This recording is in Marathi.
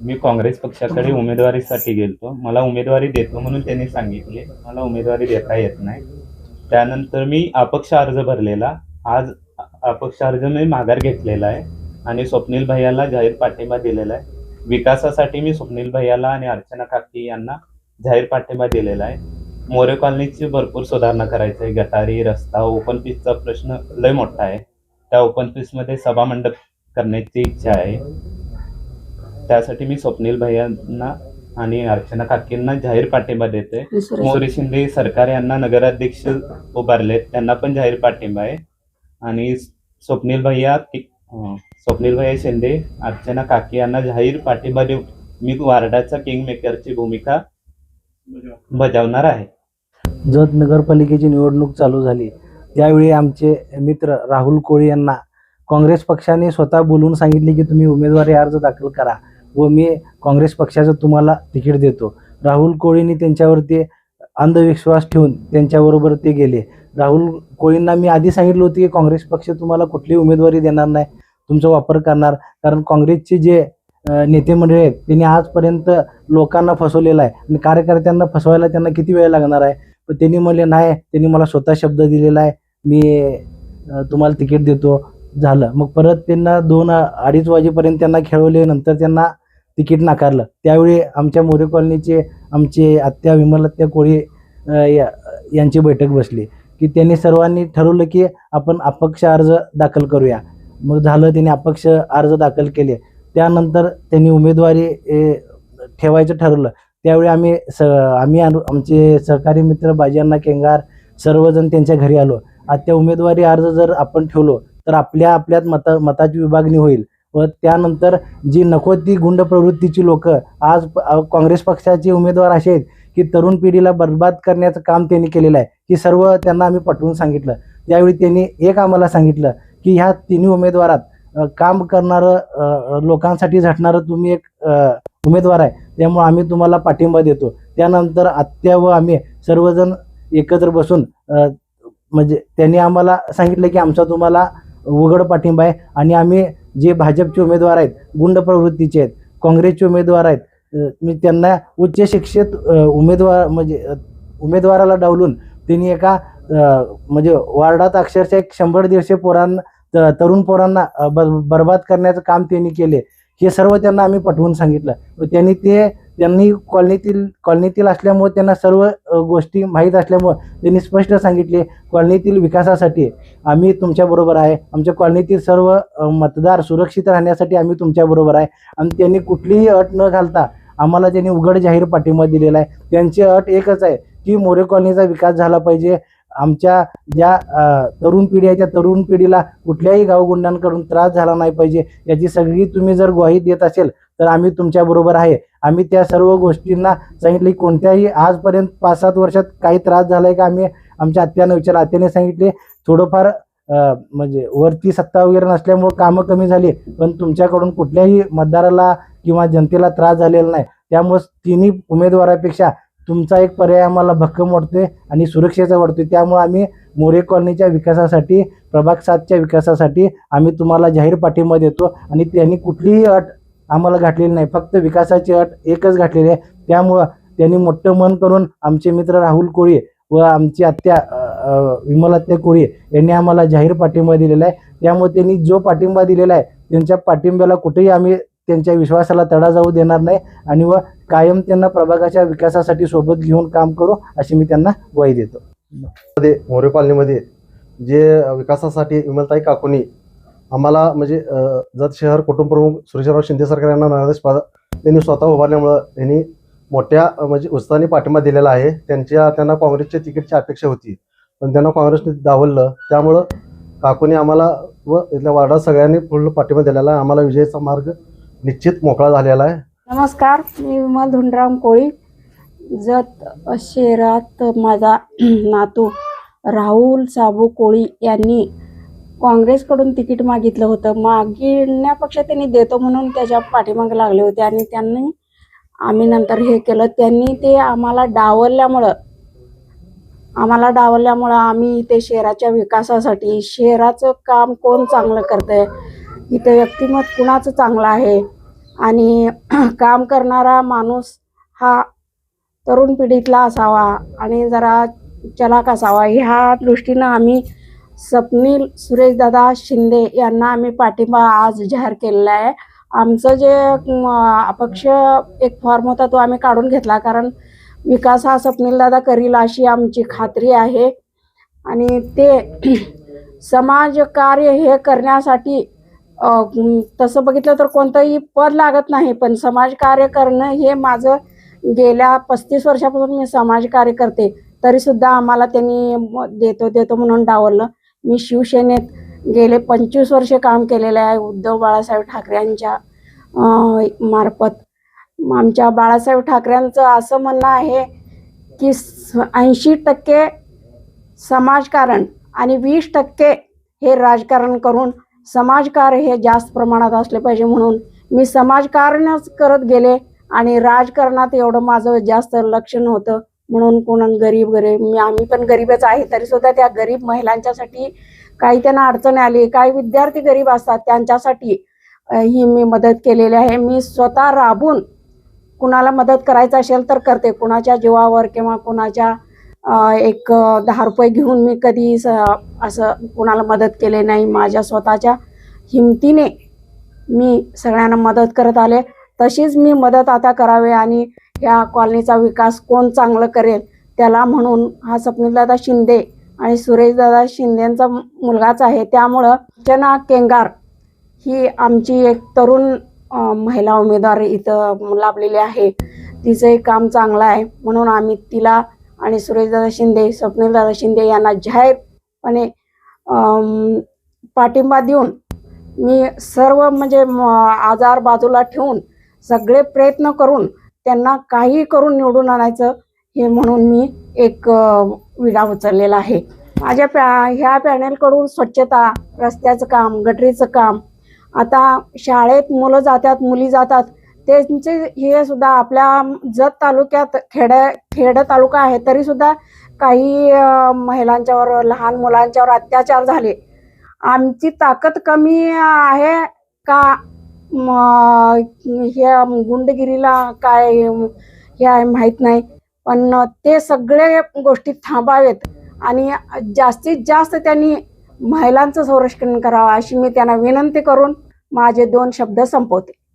मी काँग्रेस पक्षाकडे उमेदवारीसाठी गेलतो. मला उमेदवारी देतो म्हणून त्यांनी सांगितले. मला उमेदवारी देता येत नाही. त्यानंतर मी अपक्ष अर्ज भरलेला. आज अपक्ष अर्ज मी माघार घेतलेला आहे आणि स्वप्नील भैयाला जाहीर पाठिंबा दिलेला आहे. विकासासाठी मी स्वप्नील भैयाला आणि अर्चना काकी यांना जाहीर पाठिंबा दिलेला आहे. मोरे कॉलनीची भरपूर सुधारणा करायची आहे. गटारी रस्ता ओपन पीसचा प्रश्न लय मोठा आहे. त्या ओपन पीसमध्ये सभा मंडप करण्याची इच्छा आहे. त्यासाठी मी स्वप्नील भैयांना आणि अर्चना काकींना जाहीर पाठिंबा देते मोरे शिंदे सरकार यांना नगराध्यक्ष उभारलेत त्यांना पण जाहीर पाठिंबा आहे. आणि स्वप्नील भैया स्वप्नील भैया शिंदे अर्चना काकी यांना जाहीर पाठिंबा देऊन मी वार्डाचा किंग मेकरची भूमिका बजावणार आहे. जत नगरपालिकेची निवडणूक चालू झाली. त्यावेळी आमचे मित्र राहुल कोळी यांना काँग्रेस पक्षाने स्वतः बोलून सांगितले की तुम्ही उमेदवारी अर्ज दाखल करा. व मी काँग्रेस पक्षाचं तुम्हाला तिकीट देतो. राहुल कोळींनी त्यांच्यावरती अंधविश्वास ठेवून त्यांच्याबरोबर ते गेले. राहुल कोळींना मी आधी सांगितलं होतं की काँग्रेस पक्ष तुम्हाला कुठली उमेदवारी देणार नाही तुमचा वापर करणार. कारण काँग्रेसचे जे नेते मंडळी आहेत त्यांनी आजपर्यंत लोकांना फसवलेलं आहे आणि कार्यकर्त्यांना फसवायला त्यांना किती वेळ लागणार आहे? पण त्यांनी म्हणले नाही त्यांनी मला स्वतः शब्द दिलेला आहे. मी तुम्हाला तिकीट देतो. झालं. मग परत त्यांना दोन अडीच वाजेपर्यंत त्यांना खेळवले नंतर त्यांना तिकीट नाकारलं. त्यावेळी आमच्या मोरे कॉलनीचे आमचे आत्या विमलात्या कोळी या- यांची बैठक बसली. की त्यांनी सर्वांनी ठरवलं की आपण अपक्ष अर्ज दाखल करूया. मग झालं त्यांनी अपक्ष अर्ज दाखल केले. त्यानंतर त्यांनी उमेदवारी ठेवायचं ठरवलं. त्यावेळी आम्ही स आम्ही आमचे सहकारी मित्र बाजीअण्णा केंगार सर्वजण त्यांच्या घरी आलो. आता उमेदवारी अर्ज जर आपण ठेवलो तर आपल्या आपल्यात मता मताची विभागणी होईल. व त्यानंतर जी नको ती गुंड प्रवृत्तीची लोक आज काँग्रेस पक्षाचे उमेदवार असे आहेत की तरुण पिढीला बर्बाद करण्याचं काम त्यांनी केलेलं आहे. की सर्व त्यांना आम्ही पटवून सांगितलं. त्यावेळी त्यांनी एक आम्हाला सांगितलं की ह्या तिन्ही उमेदवारात काम करणारं लोकांसाठी झटणारं तुम्ही एक उमेदवार आहे. त्यामुळे आम्ही तुम्हाला पाठिंबा देतो. त्यानंतर आत्या व आम्ही सर्वजण एकत्र बसून म्हणजे त्यांनी आम्हाला सांगितलं की आमचा तुम्हाला उघड पाठिंबा आहे. आणि आम्ही जे भाजपचे उमेदवार आहेत गुंड प्रवृत्तीचे आहेत काँग्रेसचे उमेदवार आहेत मी त्यांना उच्च शिक्षित उमेदवार म्हणजे उमेदवाराला डावलून त्यांनी एका म्हणजे वार्डात अक्षरशः एक शंभर दीडशे पोरांना त- तरुण पोरांना अ, बर्बाद करण्याचं काम त्यांनी केले. हे सर्व त्यांना आम्ही पटवून सांगितलं. व त्यांनी ते त्यांनी कॉलनीतील कॉलनीतील असल्यामुळे त्यांना सर्व गोष्टी माहीत असल्यामुळे त्यांनी स्पष्ट सांगितले कॉलनीतील विकासासाठी आम्ही तुमच्याबरोबर आहे. आमच्या कॉलनीतील सर्व मतदार सुरक्षित राहण्यासाठी आम्ही तुमच्याबरोबर आहे. आणि त्यांनी कुठलीही अट न घालता आम्हाला त्यांनी उघड जाहीर पाठिंबा दिलेला आहे. त्यांची अट एकच आहे की मोरे कॉलनीचा विकास झाला पाहिजे. आमच्या ज्या तरुण पिढी आहे त्या तरुण पिढीला कुठल्याही गावगुंडांकडून त्रास झाला नाही पाहिजे. याची सगळी तुम्ही जर ग्वाही देत असेल तर आम्ही तुमच्याबरोबर आहे. आम्ही त्या सर्व गोष्टींना सांगितले. कोणत्याही आजपर्यंत पाच सात वर्षात काही त्रास झाला आहे का? आम्ही आमच्या आत्यानं विचार आत्याने सांगितले थोडंफार म्हणजे वरती सत्ता वगैरे नसल्यामुळे कामं कमी झाली पण तुमच्याकडून कुठल्याही मतदाराला किंवा जनतेला त्रास झालेला नाही. त्यामुळे तिन्ही उमेदवारापेक्षा तुमचा एक पर्याय आम्हाला भक्कम वाटतोय आणि सुरक्षेचा वाटतोय. त्यामुळे आम्ही मोरे कॉलनीच्या विकासासाठी प्रभाग सातच्या विकासासाठी आम्ही तुम्हाला जाहीर पाठिंबा देतो आणि त्यांनी कुठलीही अट आम्हाला घातलेली नाही. फक्त विकासाची अट एकच घातलेली आहे. त्यामुळं त्यांनी मोठं मन करून आमचे मित्र राहुल कोळी व आमची आत्या विमलात्या कोळी यांनी आम्हाला जाहीर पाठिंबा दिलेला आहे. त्यामुळे त्यांनी जो पाठिंबा दिलेला आहे त्यांच्या पाठिंब्याला कुठेही आम्ही त्यांच्या विश्वासाला तडा जाऊ देणार नाही आणि व कायम त्यांना प्रभागाच्या विकासासाठी सोबत घेऊन काम करू अशी मी त्यांना ग्वाही देतो. मध्ये मोरे कॉलनीमध्ये जे विकासासाठी विमलताई काकोनी आम्हाला म्हणजे जत शहर कुटुंबप्रमुख सुरेशराव शिंदे सरकार यांना नरेश त्यांनी स्वतः उभारल्यामुळं त्यांनी मोठ्या म्हणजे उत्साहाने पाठिंबा दिलेला आहे. त्यांच्या त्यांना काँग्रेसच्या तिकीटची अपेक्षा होती. पण त्यांना काँग्रेसने दावललं. त्यामुळं काकोनी आम्हाला व इथल्या वार्डात सगळ्यांनी पूर्ण पाठिंबा दिलेला आहे. आम्हाला विजयाचा मार्ग निश्चित मोकळा झालेला आहे. नमस्कार मी विमल धुंडराम कोळी. जत शहरात माझा नातू राहुल साबू कोळी यांनी काँग्रेसकडून तिकीट मागितलं होतं. मागिण्यापेक्षा त्यांनी देतो म्हणून त्याच्या पाठीमागे लागले होते आणि त्यांनी आम्ही नंतर हे केलं. त्यांनी ते आम्हाला डावलल्यामुळं आम्हाला डावलल्यामुळं आम्ही ते शहराच्या विकासासाठी शहराचं काम कोण चांगलं करतंय? इथं व्यक्तिमत्व कुणाचं चांगलं आहे? आणि काम करणारा माणूस हा तरुण पिढीतला असावा आणि जरा चलाक असावा. ह्या दृष्टीनं आम्ही स्वप्नील सुरेशदादा शिंदे यांना आम्ही पाठिंबा आज जाहीर केलेला आहे. आमचं जे अपक्ष एक फॉर्म होता तो आम्ही काढून घेतला कारण विकास हा स्वप्नीलदादा करील अशी आमची खात्री आहे. आणि ते समाजकार्य हे करण्यासाठी तसं बघितलं तर कोणतंही पद लागत नाही पण समाजकार्य करणं हे माझं गेल्या पस्तीस वर्षापासून मी समाजकार्य करते. तरी सुद्धा आम्हाला त्यांनी देतो देतो म्हणून डावललं. मी शिवसेनेत गेले पंचवीस वर्षे काम केलेलं आहे उद्धव बाळासाहेब ठाकरे यांच्या मार्फत. आमच्या बाळासाहेब ठाकरेंचं असं म्हणणं आहे की ऐंशी टक्के समाजकारण आणि वीस टक्के हे राजकारण करून समाजकार्य हे जास्त प्रमाणात असले पाहिजे म्हणून मी समाजकारणच करत गेले आणि राजकारणात एवढं माझं जास्त लक्ष नव्हतं म्हणून कोण गरीब गरीब मी आम्ही पण गरीबच आहे तरी सुद्धा त्या गरीब महिलांच्यासाठी काही त्यांना अडचण आली काही विद्यार्थी गरीब असतात त्यांच्यासाठी ही मी मदत केलेली आहे. मी स्वतः राबून कुणाला मदत करायचं असेल तर करते. कुणाच्या जीवावर किंवा कुणाच्या एक दहा रुपये घेऊन मी कधी स- असं कुणाला मदत केले नाही माझ्या स्वतःच्या हिमतीने मी सगळ्यांना मदत करत आले. तशीच मी मदत आता करावे आणि या कॉलनीचा विकास कोण चांगलं करेल त्याला म्हणून हा स्वप्नीलदादा शिंदे आणि सुरेशदादा शिंदेचा मुलगाच आहे. त्यामुळं अर्चना केंगार ही आमची एक तरुण महिला उमेदवार इथं लाभलेली आहे. तिचंही काम चांगलं आहे. म्हणून आम्ही तिला आणि सुरेशदादा शिंदे स्वप्नीलदादा शिंदे यांना जाहीरपणे पाठिंबा देऊन मी सर्व म्हणजे म, आजार बाजूला ठेवून सगळे प्रयत्न करून त्यांना काही करून निवडून आणायचं हे म्हणून मी एक विडा उचललेला आहे. माझ्या पॅ ह्या पॅनेलकडून स्वच्छता रस्त्याचं काम गटरीचं काम आता शाळेत मुलं जातात मुली जातात त्यांचे हे सुद्धा आपल्या जत तालुक्यात खेड्या खेड तालुका आहे तरी सुद्धा काही महिलांच्यावर लहान मुलांच्यावर अत्याचार झाले. आमची ताकद कमी आहे का? म, हे गुंडगिरीला काय हे आहे माहीत नाही. पण ते सगळे गोष्टी थांबावेत आणि जास्तीत जास्त त्यांनी महिलांचं संरक्षण करावं अशी मी त्यांना विनंती करून माझे दोन शब्द संपवते.